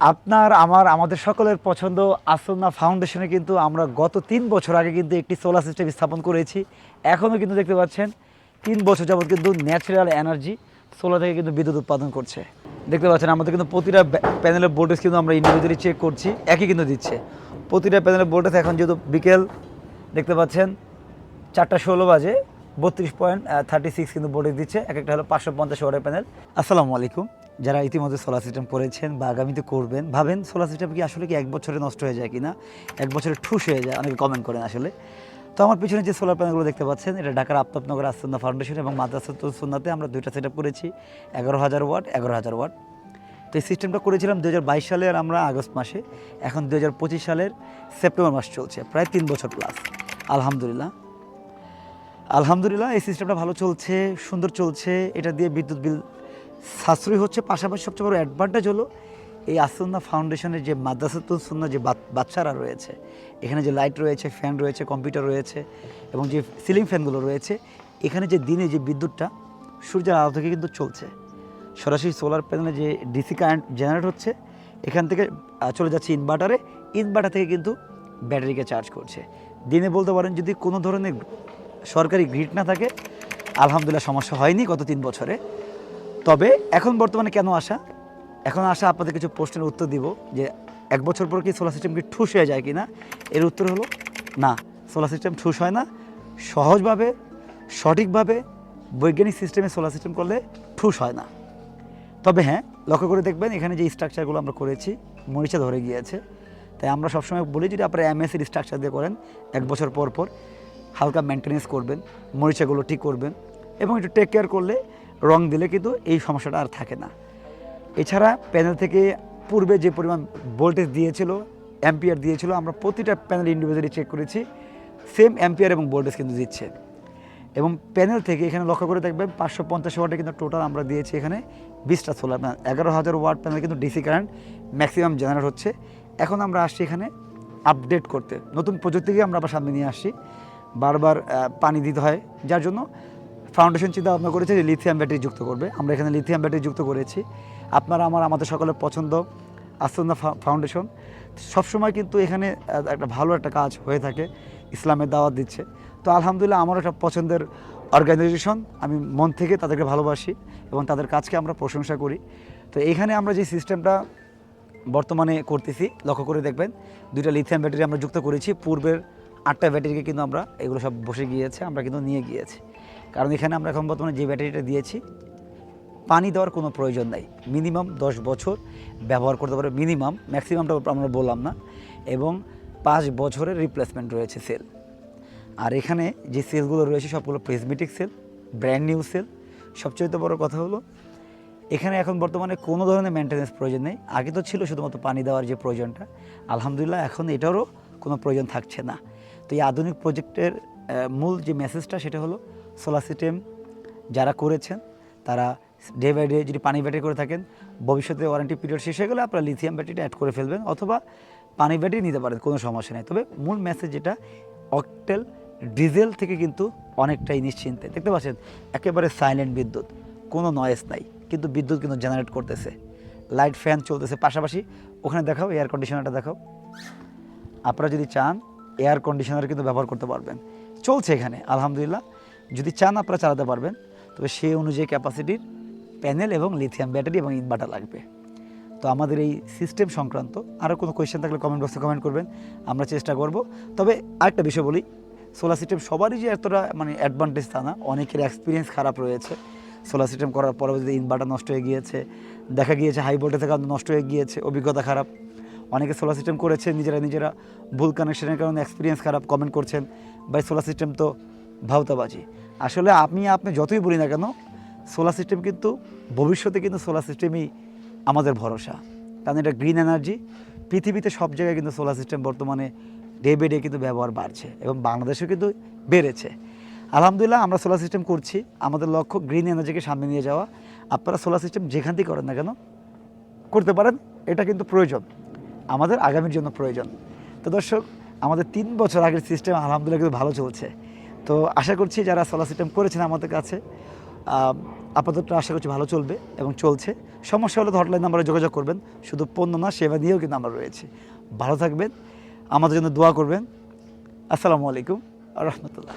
আপনার, আমার, আমাদের সকলের পছন্দ আসন্না ফাউন্ডেশনে কিন্তু আমরা গত তিন বছর আগে কিন্তু একটি সোলার সিস্টেম স্থাপন করেছি। এখনও কিন্তু দেখতে পাচ্ছেন, তিন বছর যাবত কিন্তু ন্যাচারাল এনার্জি সোলার থেকে কিন্তু বিদ্যুৎ উৎপাদন করছে। দেখতে পাচ্ছেন, আমাদের কিন্তু প্রতিটা প্যানেলের ভোল্টেজ কিন্তু আমরা ইন্ডিভিজুয়ালি চেক করছি, একই কিন্তু দিচ্ছে। প্রতিটা প্যানেলের ভোল্টেজ এখন যেহেতু বিকেল, দেখতে পাচ্ছেন, চারটা ষোলো বাজে, বত্রিশ পয়েন্ট থার্টি সিক্স কিন্তু বোর্ডে দিচ্ছে, এক একটা হলো পাঁচশো পঞ্চাশ ওয়াটের প্যানেল আসসালামু আলাইকুম। যারা ইতিমধ্যে সোলার সিস্টেম করেছেন বা আগামীতে করবেন, ভাবেন সোলার সিস্টেম কি আসলে কি এক বছরে নষ্ট হয়ে যায় কিনা? এক বছরে ঠুস হয়ে যায়, অনেকে কমেন্ট করেন আসলে। তো আমার পিছনে যে সোলার প্যানেলগুলো দেখতে পাচ্ছেন, এটা ঢাকার আফতাবনগর আসন্না ফাউন্ডেশন এবং মাদ্রাসাতুল সুন্নাতে আমরা দুইটা সেট করেছি, এগারো হাজার ওয়াট, এগারো হাজার ওয়াট। তো এই সিস্টেমটা করেছিলাম দু হাজার বাইশ সালের আমরা আগস্ট মাসে, এখন দু হাজার পঁচিশ সালের সেপ্টেম্বর মাস চলছে, প্রায় তিন বছর প্লাস আলহামদুলিল্লাহ। আলহামদুলিল্লাহ, এই সিস্টেমটা ভালো চলছে, সুন্দর চলছে, এটা দিয়ে বিদ্যুৎ বিল সাশ্রয়ী হচ্ছে, পাশাপাশি সবচেয়ে বড় অ্যাডভান্টেজ হলো এই আসন্না ফাউন্ডেশনের যে মাদ্রাসাতুল সুন্না যে বাচ্চারা রয়েছে, এখানে যে লাইট রয়েছে ফ্যান রয়েছে কম্পিউটার রয়েছে এবং যে সিলিং ফ্যানগুলো রয়েছে, এখানে যে দিনে যে বিদ্যুৎটা, সূর্যের আলো থেকে কিন্তু চলছে। সরাসরি সোলার প্যানেলে যে ডিসি কারেন্ট জেনারেট হচ্ছে, এখান থেকে চলে যাচ্ছে ইনভার্টারে ইনভার্টার থেকে কিন্তু ব্যাটারিকে চার্জ করছে। দিনে বলতে পারেন, যদি কোনো ধরনের সরকারি গ্রিড না থাকে, আলহামদুলিল্লাহ সমস্যা হয়নি গত তিন বছরে। তবে এখন বর্তমানে কেন আসা? এখন আসা আপনাদের কিছু প্রশ্নের উত্তর দিব যে এক বছর পর কি সোলার সিস্টেম কি ঠুস হয়ে যায় কি না এর উত্তর হলো, না সোলার সিস্টেম ঠুস হয় না। সহজভাবে, সঠিকভাবে বৈজ্ঞানিক সিস্টেমে সোলার সিস্টেম করলে ঠুস হয় না। তবে হ্যাঁ লক্ষ্য করে দেখবেন এখানে যে স্ট্রাকচারগুলো আমরা করেছি, মরিচা ধরে গিয়েছে। তাই আমরা সবসময় বলি যদি আপনারা এমএসির স্ট্রাকচার দিয়ে করেন, এক বছর পর পর হালকা মেনটেনেন্স করবেন, মরিচাগুলো ঠিক করবেন এবং একটু টেক কেয়ার করলে রং দিলে কিন্তু এই সমস্যাটা আর থাকে না। এছাড়া প্যানেল থেকে পূর্বে যে পরিমাণ ভোল্টেজ দিয়েছিল অ্যাম্পিয়ার দিয়েছিল, আমরা প্রতিটা প্যানেল ইন্ডিভিজুয়ালি চেক করেছি সেম অ্যাম্পিয়ার এবং ভোল্টেজ কিন্তু দিচ্ছে। এবং প্যানেল থেকে এখানে লক্ষ্য করে দেখবেন পাঁচশো পঞ্চাশ ওয়াটে কিন্তু টোটাল আমরা দিয়েছি এখানে বিশটা সোলার প্যানেল এগারো হাজার ওয়াট প্যানেল কিন্তু ডিসি কারেন্ট ম্যাক্সিমাম জেনারেট হচ্ছে। এখন আমরা আসছি এখানে আপডেট করতে। নতুন প্রযুক্তিকে আমরা আবার সামনে নিয়ে আসছি। বারবার পানি দিতে হয়, যার জন্য ফাউন্ডেশন চিন্তা ভাবনা করেছে যে লিথিয়াম ব্যাটারি যুক্ত করবে। আমরা এখানে লিথিয়াম ব্যাটারি যুক্ত করেছি। আপনারা আমার, আমাদের সকলের পছন্দ আস্তন্দা ফাউন্ডেশন সবসময় কিন্তু এখানে একটা ভালো একটা কাজ হয়ে থাকে। ইসলামের দাওয়াত দিচ্ছে। তো আলহামদুলিল্লাহ আমার একটা পছন্দের অর্গানাইজেশন আমি মন থেকে তাদেরকে ভালোবাসি এবং তাদের কাজকে আমরা প্রশংসা করি। তো এখানে আমরা যে সিস্টেমটা বর্তমানে করতেছি, লক্ষ্য করে দেখবেন, দুইটা লিথিয়াম ব্যাটারি আমরা যুক্ত করেছি। পূর্বের আটটা ব্যাটারিকে কিন্তু আমরা এগুলো সব বসে গিয়েছে, আমরা কিন্তু নিয়ে গিয়েছি। কারণ এখানে আমরা এখন বর্তমানে যে ব্যাটারিটা দিয়েছি, পানি দেওয়ার কোনো প্রয়োজন নাই। মিনিমাম দশ বছর ব্যবহার করতে পারে মিনিমাম, ম্যাক্সিমামটা আমরা বললাম না, এবং পাঁচ বছরের রিপ্লেসমেন্ট রয়েছে সেল আর এখানে যে সেলগুলো রয়েছে, সবগুলো prismatic cell brand new cell সবচেয়ে বড় কথা হলো, এখানে এখন বর্তমানে কোনো ধরনের মেনটেন্যান্স প্রয়োজন নেই। আগে তো ছিল শুধুমাত্র পানি দেওয়ার যে প্রয়োজনটা। আলহামদুলিল্লাহ, এখন এটারও কোনো প্রয়োজন থাকছে না। তো এই আধুনিক প্রজেক্টের মূল যে মেসেজটা সেটা হলো সোলার সিস্টেম যারা করেছেন, তারা ডে বাই ডে যদি পানি ব্যাটারি করে থাকেন, ভবিষ্যতে ওয়ারেন্টি পিরিয়ড শেষ হয়ে গেলে আপনারা লিথিয়াম ব্যাটারিটা অ্যাড করে ফেলবেন অথবা পানি ব্যাটারি নিতে পারেন, কোনো সমস্যা নেই। তবে মূল মেসেজ যেটা অকটেল ডিজেল থেকে কিন্তু অনেকটাই নিশ্চিন্তে। দেখতে পাচ্ছেন, একেবারে সাইলেন্ট বিদ্যুৎ, কোনো নয়েস নাই, কিন্তু বিদ্যুৎ কিন্তু জেনারেট করতেছে। লাইট ফ্যান চলতেছে পাশাপাশি। ওখানে দেখাও এয়ার কন্ডিশনারটা দেখাও। আপনারা যদি চান এয়ার কন্ডিশনার কিন্তু ব্যবহার করতে পারবেন। চলছে এখানে, আলহামদুলিল্লাহ। যদি চান আপনারা চালাতে পারবেন, তবে সেই অনুযায়ী ক্যাপাসিটির প্যানেল এবং লিথিয়াম ব্যাটারি এবং ইনভার্টার লাগবে। তো আমাদের এই সিস্টেম সংক্রান্ত আরও কোনো কোয়েশ্চেন থাকলে কমেন্ট বক্সে কমেন্ট করবেন, আমরা চেষ্টা করব। তবে আরেকটা বিষয় বলি সোলার সিস্টেম সবারই যে এতটা মানে অ্যাডভান্টেজ তা না, অনেকের এক্সপিরিয়েন্স খারাপ রয়েছে। সোলার সিস্টেম করার পরে যদি ইনভার্টার নষ্ট হয়ে গিয়েছে, দেখা গিয়েছে হাই ভোল্টেজ থেকে নষ্ট হয়ে গিয়েছে, অভিজ্ঞতা খারাপ। অনেকে সোলার সিস্টেম করেছে নিজেরা নিজেরা ভুল কানেকশনের কারণে এক্সপিরিয়েন্স খারাপ কমেন্ট করছেন। ভাই সোলার সিস্টেম তো ভাওতাবাজি। আসলে আমি আপনি যতই বলি না কেন সোলার সিস্টেম কিন্তু ভবিষ্যতে কিন্তু সোলার সিস্টেমই আমাদের ভরসা। কারণ এটা গ্রিন এনার্জি পৃথিবীতে সব জায়গায় কিন্তু সোলার সিস্টেম বর্তমানে ডে বাই ডে কিন্তু ব্যবহার বাড়ছে এবং বাংলাদেশেও কিন্তু বেড়েছে। আলহামদুলিল্লাহ, আমরা সোলার সিস্টেম করছি। আমাদের লক্ষ্য গ্রিন এনার্জিকে সামনে নিয়ে যাওয়া। আপনারা সোলার সিস্টেম যেখান থেকে করেন না কেন, করতে পারেন, এটা কিন্তু প্রয়োজন। আমাদের আগামীর জন্য প্রয়োজন। তো দর্শক, আমাদের তিন বছর আগের সিস্টেম আলহামদুলিল্লাহ কিন্তু ভালো চলছে। তো আশা করছি যারা সোলার সিস্টেম করেছেন আমাদের কাছে আপাতত আশা করছি ভালো চলবে এবং চলছে। সমস্যা হলে হটলাইন নাম্বারে যোগাযোগ করবেন। শুধু পণ্য না, সেবা নিয়েও কিন্তু আমরা রয়েছে। ভালো থাকবেন, আমাদের জন্য দোয়া করবেন। আসসালামু আলাইকুম রহমতুল্লাহ।